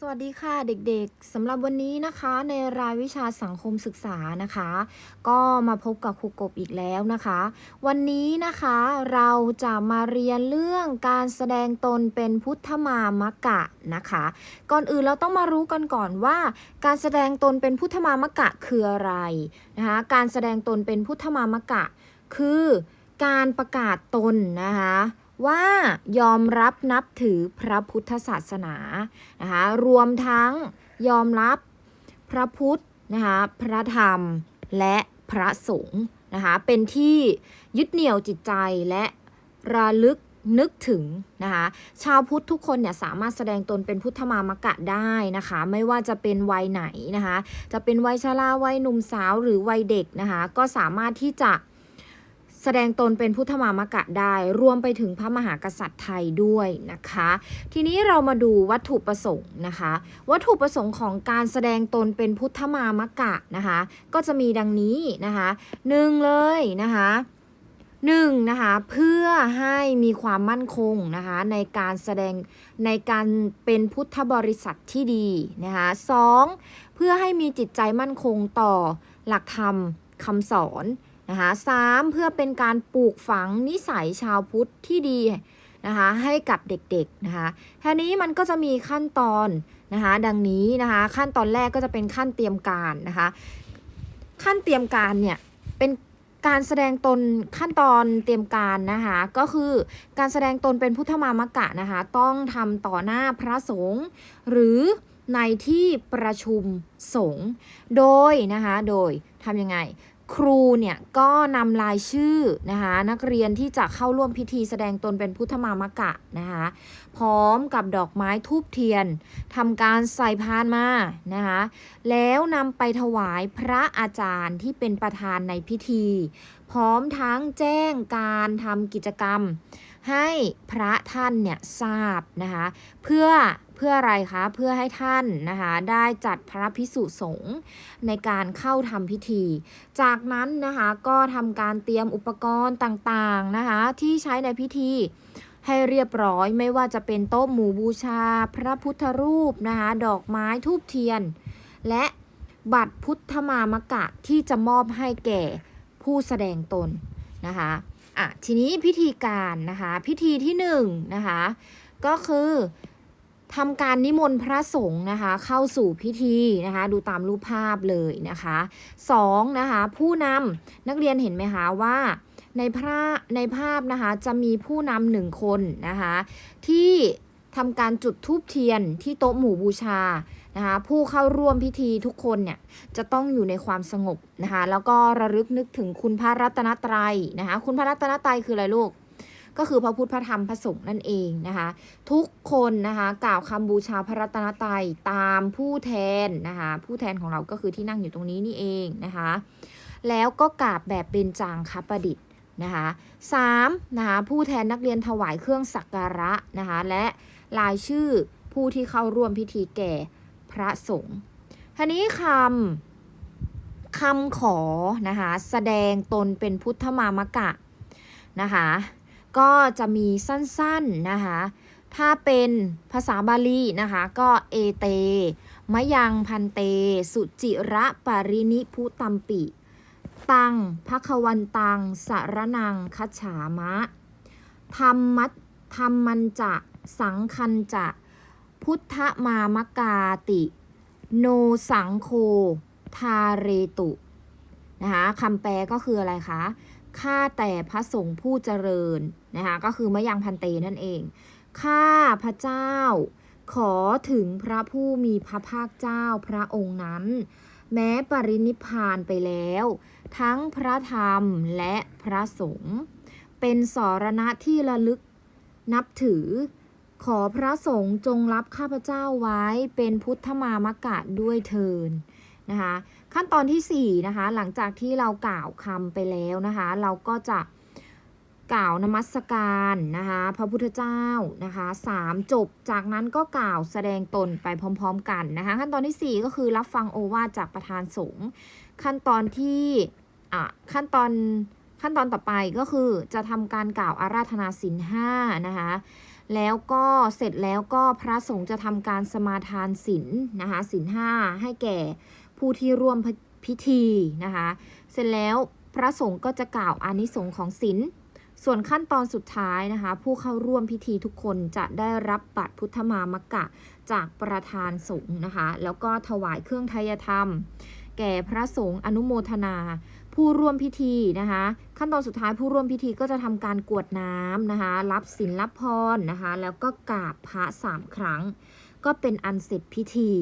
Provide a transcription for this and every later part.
สวัสดีค่ะเด็กๆสำหรับวันนี้นะคะในรายวิชาสังคมศึกษานะคะ ก็มาพบกับครูกบอีกแล้วนะคะ วันนี้นะคะเราจะมาเรียนเรื่องการแสดงตนเป็นพุทธมามกะนะคะ ก่อนอื่นเราต้องมารู้กันก่อนว่า การแสดงตนเป็นพุทธมามกะคืออะไรนะคะการแสดงตนเป็นพุทธมามกะ คือการประกาศตนนะคะ ว่ายอมรับนับถือพระพุทธศาสนานะคะรวมทั้งยอมรับพระพุทธนะคะพระธรรมและพระสงฆ์นะคะเป็นที่ยึดเหนี่ยวจิตใจและระลึกนึกถึงนะคะชาวพุทธทุกคนเนี่ยสามารถแสดงตนเป็นพุทธมามกะได้นะคะ ไม่ว่าจะเป็นวัยไหนนะคะ จะเป็นวัยชราวัยหนุ่มสาวหรือวัยเด็กนะคะ ก็สามารถที่จะ แสดงตนเป็นพุทธมามกะได้ รวมไปถึงพระมหากษัตริย์ไทยด้วยนะคะ ทีนี้เรามาดูวัตถุประสงค์นะคะ วัตถุประสงค์ของการแสดงตนเป็นพุทธมามกะนะคะ ก็จะมีดังนี้นะคะหนึ่งเลยนะคะหนึ่งนะคะเพื่อให้มีความมั่นคงนะคะในการแสดงในการเป็นพุทธบริษัทที่ดีนะคะสองเพื่อให้มีจิตใจมั่นคงต่อหลักธรรมคำสอน นะคะสามเพื่อเป็นการปลูกฝังนิสัยชาวพุทธที่ดีนะคะให้กับเด็กๆนะคะทีนี้มันก็จะมีขั้นตอนนะคะดังนี้นะคะขั้นตอนแรกก็จะเป็นขั้นเตรียมการนะคะขั้นเตรียมการเนี่ยเป็นการแสดงตนขั้นตอนเตรียมการนะคะก็คือการแสดงตนเป็นพุทธมามกะนะคะต้องทำต่อหน้าพระสงฆ์หรือในที่ประชุมสงฆ์โดยนะคะโดยทำยังไง ครูเนี่ยก็นำรายชื่อนะคะนักเรียนที่จะเข้าร่วมพิธีแสดงตนเป็นพุทธมามกะนะคะพร้อมกับดอกไม้ทูบเทียนทำการใส่พานมานะคะแล้วนำไปถวายพระอาจารย์ที่เป็นประธานในพิธี พร้อมทั้งแจ้งการทำกิจกรรม ให้พระท่านเนี่ยทราบนะคะเพื่อ เพื่ออะไรคะ เพื่อให้ท่านนะคะได้จัดพระพิสุสงฆ์ในการเข้าทำพิธี จากนั้นนะคะก็ทำการเตรียมอุปกรณ์ต่างๆนะคะที่ใช้ในพิธีให้เรียบร้อยไม่ว่าจะเป็นโต๊ะหมู่บูชา พระพุทธรูปนะคะดอกไม้ทูบเทียน และบัตรพุทธมามกะที่จะมอบให้แก่ผู้แสดงตนนะคะอะทีนี้พิธีการนะคะพิธีที่หนึ่งนะคะก็คือ ทำการนิมนต์พระสงฆ์นะคะเข้าสู่พิธีนะคะดูตามรูปภาพเลยนะคะสองนะคะผู้นำนักเรียนเห็นไหมคะว่าในภาพในภาพนะคะจะมีผู้นำหนึ่งคนนะคะที่ทำการจุดธูปเทียนที่โต๊ะหมู่บูชานะคะผู้เข้าร่วมพิธีทุกคนเนี่ยจะต้องอยู่ในความสงบนะคะแล้วก็ระลึกนึกถึงคุณพระรัตนตรัยนะคะคุณพระรัตนตรัยคืออะไรลูก ก็คือพระพุทธพระธรรมพระสงฆ์นั่นเองนะคะ ทุกคนนะคะกล่าวคำบูชาพระรัตนตรัยตามผู้แทนนะคะผู้แทนของเราก็คือที่นั่งอยู่ตรงนี้นี่เองนะคะ แล้วก็กราบแบบเบญจางคประดิษฐ์นะคะสามนะคะผู้แทนนักเรียนถวายเครื่องสักการะนะคะและรายชื่อผู้ที่เข้าร่วมพิธีแก่พระสงฆ์ทีนี้คำคำขอนะคะแสดงตนเป็นพุทธมามกะนะคะ ก็จะมีสั้นๆนะคะ ถ้าเป็นภาษาบาลีนะคะ ก็เอเต มยังพันเต สุจิระปรินิพุตัมปิ ตังภควันตังสารนังคัจฉามะ ธรรมัตธรรมันจะสังคันจะ พุทธมามกาติ โนสังโค ทาเรตุ นะคะคำแปลก็คืออะไรคะ ข้าแต่พระสงฆ์ผู้เจริญนะคะ ก็คือมะยังพันเตนั่นเอง ข้าพระเจ้า ขอถึงพระผู้มีพระภาคเจ้าพระองค์นั้น แม้ปรินิพพานไปแล้ว ทั้งพระธรรมและพระสงฆ์เป็นสรณะที่ระลึกนับถือ ขอพระสงฆ์จงรับข้าพเจ้าไว้เป็นพุทธมามกะด้วยเทิน นะคะขั้นตอนที่4นะคะหลังจากที่เรากล่าวคำไปแล้วนะคะเราก็จะกล่าวนมัสการนะคะพระพุทธเจ้านะคะสามจบจากนั้นก็กล่าวแสดงตนไปพร้อม ๆ กันนะคะขั้นตอนทีสี่4 ก็คือรับฟังโอวาทจากประธานสงฆ์ขั้นตอนที่อะขั้นตอนขั้นตอนต่อไปก็คือจะทำการกล่าวอาราธนาศีลห้านะคะแล้วก็เสร็จแล้วก็พระสงฆ์จะทำการสมาทานศีลนะคะศีลห้าให้แก่ ผู้ที่ร่วมพิธีนะคะ เสร็จแล้วพระสงฆ์ก็จะกล่าวอานิสงส์ของศีลส่วนขั้นตอนสุดท้ายนะคะ ผู้เข้าร่วมพิธีทุกคนจะได้รับบัตรพุทธมามกะจากประธานสงฆ์นะคะ แล้วก็ถวายเครื่องไทยธรรม แก่พระสงฆ์อนุโมทนา ผู้ร่วมพิธีนะคะ ขั้นตอนสุดท้ายผู้ร่วมพิธีก็จะทำการกวดน้ำนะคะ รับศีลรับพรนะคะ แล้วก็กราบพระสามครั้ง ก็เป็นอันเสร็จพิธี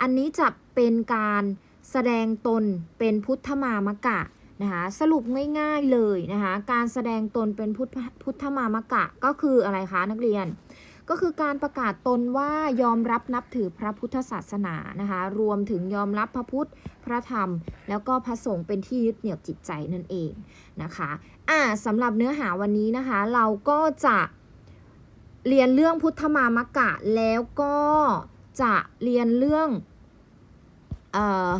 อันนี้จะเป็นการแสดงตนเป็นพุทธมามกะนะคะสรุปง่ายๆเลยนะคะการแสดงตนเป็นพุทธพุทธมามกะก็คืออะไรคะนักเรียน ก็คือการประกาศตนว่ายอมรับนับถือพระพุทธศาสนานะคะรวมถึงยอมรับพระพุทธพระธรรม แล้วก็พระสงฆ์เป็นที่ยึดเหนี่ยวจิตใจนั่นเองนะคะอ่าสำหรับเนื้อหาวันนี้นะคะเราก็จะ เรียนเรื่องพุทธมามกะแล้วก็จะเรียนเรื่องเอ่อ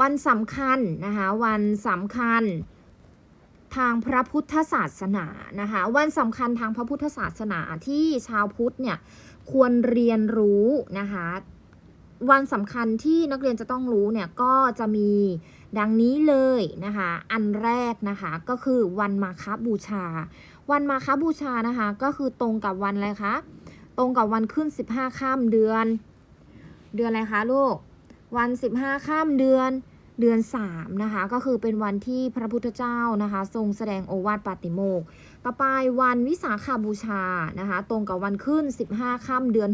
วันสำคัญนะคะวันสำคัญทางพระพุทธศาสนานะคะวันสำคัญทางพระพุทธศาสนาที่ชาวพุทธเนี่ยควรเรียนรู้นะคะวันสำคัญที่นักเรียนจะต้องรู้เนี่ยก็จะมีดังนี้เลยนะคะ อันแรกนะคะก็คือวันมาคบูชา วันมาคบูชานะคะ ก็คือตรงกับวันอะไรคะ ตรงกับวันขึ้น 15ค่ำเดือน เดือนอะไรคะลูก วัน 15ค่ำเดือนเดือน 3 นะคะ ก็คือเป็นวันที่พระพุทธเจ้านะคะ ทรงแสดงโอวาทปาติโมกต่อไปวันวิสาขาบูชานะคะ ตรงกับวันขึ้น 15ค่ำเดือน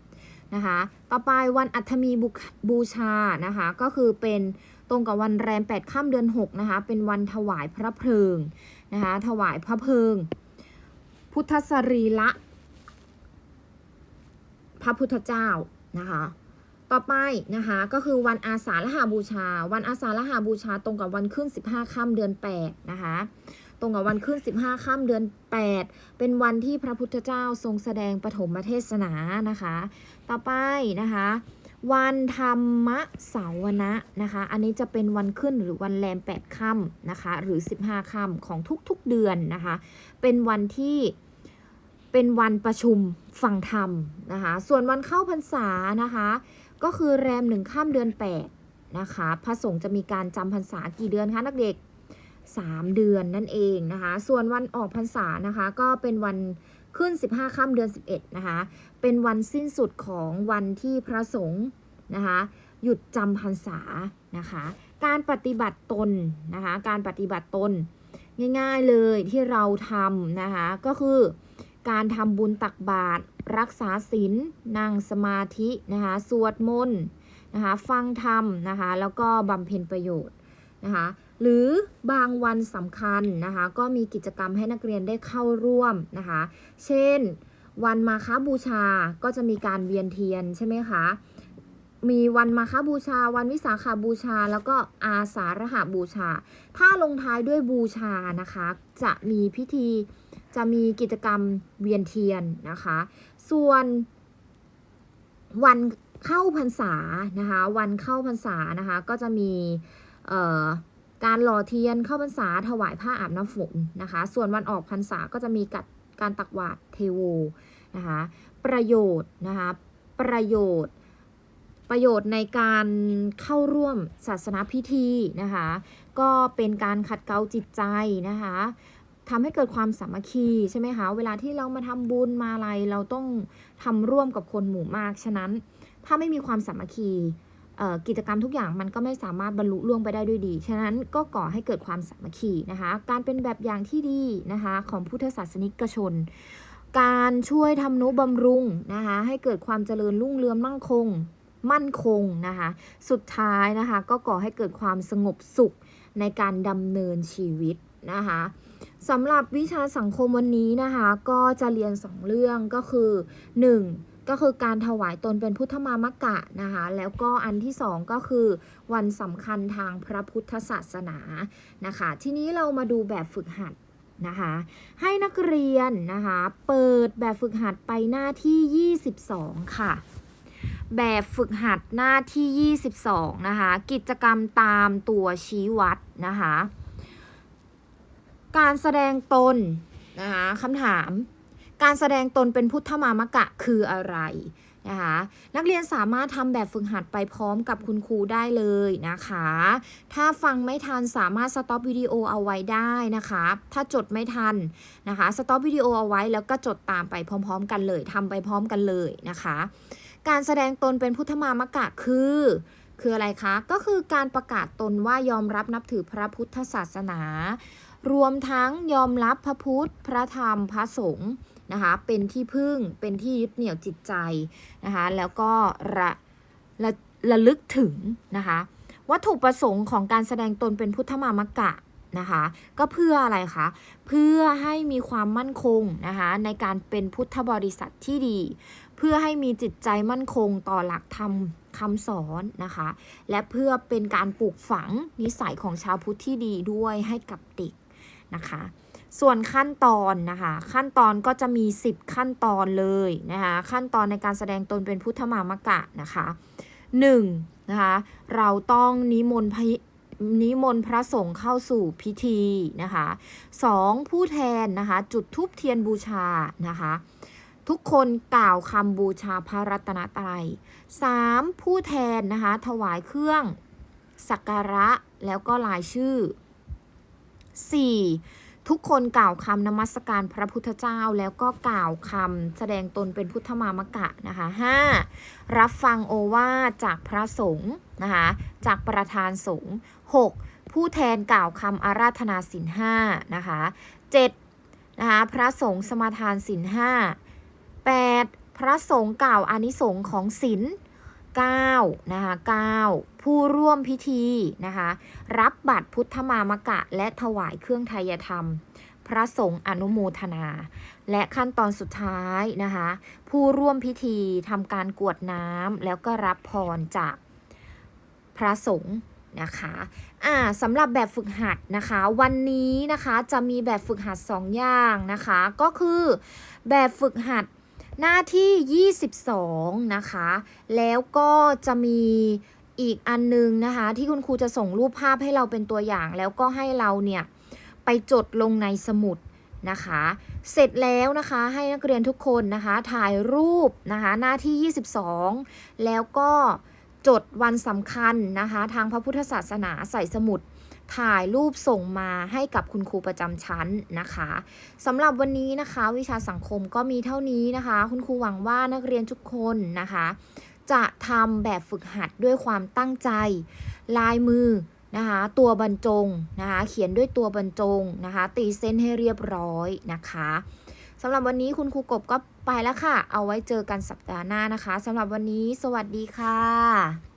6 นะคะ ต่อไปวันอัฐมีบุบูชานะคะ ก็คือเป็นตรงกับวันแรม8ค่ำเดือน 6 นะคะ เป็นวันถวายพระเพลิง นะคะถวายพระเพลิง พุทธสรีละ พระพุทธเจ้านะคะ ต่อไปนะคะก็คือวันอาสาฬหาบูชา วันอาสาฬหาบูชาตรงกับวันขึ้น 15ค่ำเดือน 8 นะคะตรงกับวันขึ้น 15ค่ำเดือน 8 เป็นวันที่พระพุทธเจ้าทรงแสดงปฐมเทศนานะคะ ต่อไปนะคะ วันธรรมเสาวนะนะคะ อันนี้จะเป็นวันขึ้นหรือวันแรม8ค่ำนะคะ หรือ 15ค่ำของทุกๆเดือนนะคะ เป็นวันที่เป็นวันประชุมฟังธรรมนะคะ ส่วนวันเข้าพรรษานะคะ ก็คือแรมหนึ่งข้ามเดือน8นะคะ พระสงฆ์จะมีการจำพรรษากี่เดือนคะนักเด็ก 3 เดือนนั่นเองนะคะ ส่วนวันออกพรรษานะคะ ก็เป็นวันขึ้น 15ค่ำเดือน 11 นะคะ เป็นวันสิ้นสุดของวันที่พระสงฆ์นะคะหยุดจำพรรษานะคะการปฏิบัติตนนะคะการปฏิบัติตน ง่ายๆเลยที่เราทำนะคะก็คือการทำบุญตักบาตรรักษาศีลนั่งสมาธินะคะสวดมนต์นะคะฟังธรรมนะคะแล้วก็บำเพ็ญประโยชน์นะคะหรือบางวันสำคัญนะคะก็มีกิจกรรมให้นักเรียนได้เข้าร่วมนะคะเช่น วันมาฆบูชาก็จะมีการเวียนเทียนใช่ไหมคะมีวันมาฆบูชา วันวิสาขาบูชา แล้วก็อาสาฬหบูชา ถ้าลงท้ายด้วยบูชานะคะ จะมีพิธีจะมีกิจกรรมเวียนเทียนนะคะ ส่วนวันเข้าพรรษานะคะ วันเข้าพรรษานะคะ ก็จะมีการหล่อเทียนเข้าพรรษาถวายผ้าอาบน้ำฝนนะคะ ส่วนวันออกพรรษาก็จะมีกัด การตักบาตรเทโวนะคะประโยชน์นะคะประโยชน์ประโยชน์ในการเข้าร่วมศาสนาพิธีนะคะก็เป็นการขัดเกลาจิตใจนะคะทำให้เกิดความสามัคคีใช่ไหมคะเวลาที่เรามาทำบุญมาอะไรเราต้องทำร่วมกับคนหมู่มาก ฉะนั้นถ้าไม่มีความสามัคคี กิจกรรมทุกอย่างมันก็ไม่สามารถบรรลุล่วงไปได้ด้วยดี ฉะนั้นก็ก่อให้เกิดความสามัคคีนะคะ การเป็นแบบอย่างที่ดีนะคะของพุทธศาสนิกชน การช่วยทำนุบำรุงนะคะให้เกิดความเจริญรุ่งเรืองมั่งคง มั่นคงนะคะ สุดท้ายนะคะก็ก่อให้เกิดความสงบสุขในการดำเนินชีวิตนะคะสำหรับวิชาสังคมวันนี้นะคะก็จะเรียน 2 เรื่องก็คือ 1. ก็คือการถวายตนเป็นพุทธมามกะนะคะ แล้วก็อันที่2ก็คือวันสำคัญทางพระพุทธศาสนานะคะ ทีนี้เรามาดูแบบฝึกหัดนะคะให้นักเรียนนะคะเปิดแบบฝึกหัดไปหน้าที่ 22 ค่ะ แบบฝึกหัดหน้าที่ 22 นะคะ กิจกรรมตามตัวชี้วัดนะคะ การแสดงตนนะคะคำถาม การแสดงตนเป็นพุทธมามกะคืออะไรนะคะนักเรียนสามารถทำแบบฝึกหัดไปพร้อมกับคุณครูได้เลยนะคะ ถ้าฟังไม่ทันสามารถสต็อปวิดีโอเอาไว้ได้นะคะ ถ้าจดไม่ทันนะคะสต็อปวิดีโอเอาไว้แล้วก็จดตามไปพร้อม ๆ กันเลยทำไปพร้อมกันเลยนะคะ การแสดงตนเป็นพุทธมามกะคือคืออะไรคะ ก็คือการประกาศตนว่ายอมรับนับถือพระพุทธศาสนา รวมทั้งยอมรับพระพุทธ พระธรรม พระสงฆ์ นะคะ เป็นที่พึ่ง เป็นที่ยึดเหนี่ยวจิตใจนะคะ แล้วก็ระระระลึกถึงนะคะ วัตถุประสงค์ของการแสดงตนเป็นพุทธมามกะนะคะ ก็เพื่ออะไรคะ เพื่อให้มีความมั่นคงนะคะในการเป็นพุทธบริษัทที่ดี เพื่อให้มีจิตใจมั่นคงต่อหลักธรรมคำสอนนะคะ และเพื่อเป็นการปลูกฝังนิสัยของชาวพุทธที่ดีด้วยให้กับเด็กนะคะ ส่วนขั้นตอนนะคะ ขั้นตอนก็จะมี 10 ขั้นตอนเลยนะคะ ขั้นตอนในการแสดงตนเป็นพุทธมามกะนะคะ1นะคะเราต้องนิมนต์พระนิมนต์พระสงฆ์เข้าสู่พิธีนะคะ 2. ผู้แทนนะคะจุดธูปเทียนบูชานะคะทุกคนกล่าวคำบูชาพระรัตนตรัย 3. ผู้แทนนะคะถวายเครื่องสักการะแล้วก็ลายชื่อ 4. ทุกคนกล่าวคำนมัสการพระพุทธเจ้าแล้วก็กล่าวคำแสดงตนเป็นพุทธมามกะนะคะ 5. รับฟังโอวาจากพระสงฆ์นะคะจากประธานสงฆ์ 6. ผู้แทนกล่าวคำอาราธนาสินห้านะคะ 7. นะคะพระสงฆ์สมาทานสินห้า 8. พระสงฆ์กล่าวอานิสงส์ของศีล9นะคะ9 ผู้ร่วมพิธีนะคะ รับบัตรพุทธมามกะ และถวายเครื่องไทยธรรม พระสงฆ์อนุโมทนา และขั้นตอนสุดท้ายนะคะ ผู้ร่วมพิธีทำการกวดน้ำแล้วก็รับพรจากพระสงฆ์นะคะอ่าสำหรับแบบฝึกหัดนะคะ วันนี้นะคะจะมีแบบฝึกหัด 2 อย่างนะคะ ก็คือแบบฝึกหัดหน้าที่ 22 นะคะ แล้วก็จะมี อีกอันนึงนะคะ ที่คุณครูจะส่งรูปภาพให้เราเป็นตัวอย่าง แล้วก็ให้เราเนี่ยไปจดลงในสมุดนะคะ เสร็จแล้วนะคะให้นักเรียนทุกคนนะคะถ่ายรูปนะคะหน้าที่ 22 แล้วก็จดวันสำคัญนะคะ ทางพระพุทธศาสนาใส่สมุดถ่ายรูปส่งมาให้กับคุณครูประจำชั้นนะคะสำหรับวันนี้นะคะ วิชาสังคมก็มีเท่านี้นะคะ คุณครูหวังว่านักเรียนทุกคนนะคะ จะทำแบบฝึกหัดด้วยความตั้งใจ ลายมือนะคะตัวบรรจงนะคะเขียนด้วยตัวบรรจงนะคะตีเส้นให้เรียบร้อยนะคะสำหรับวันนี้คุณครูกบก็ไปแล้วค่ะ เอาไว้เจอกันสัปดาห์หน้านะคะสำหรับวันนี้ สวัสดีค่ะ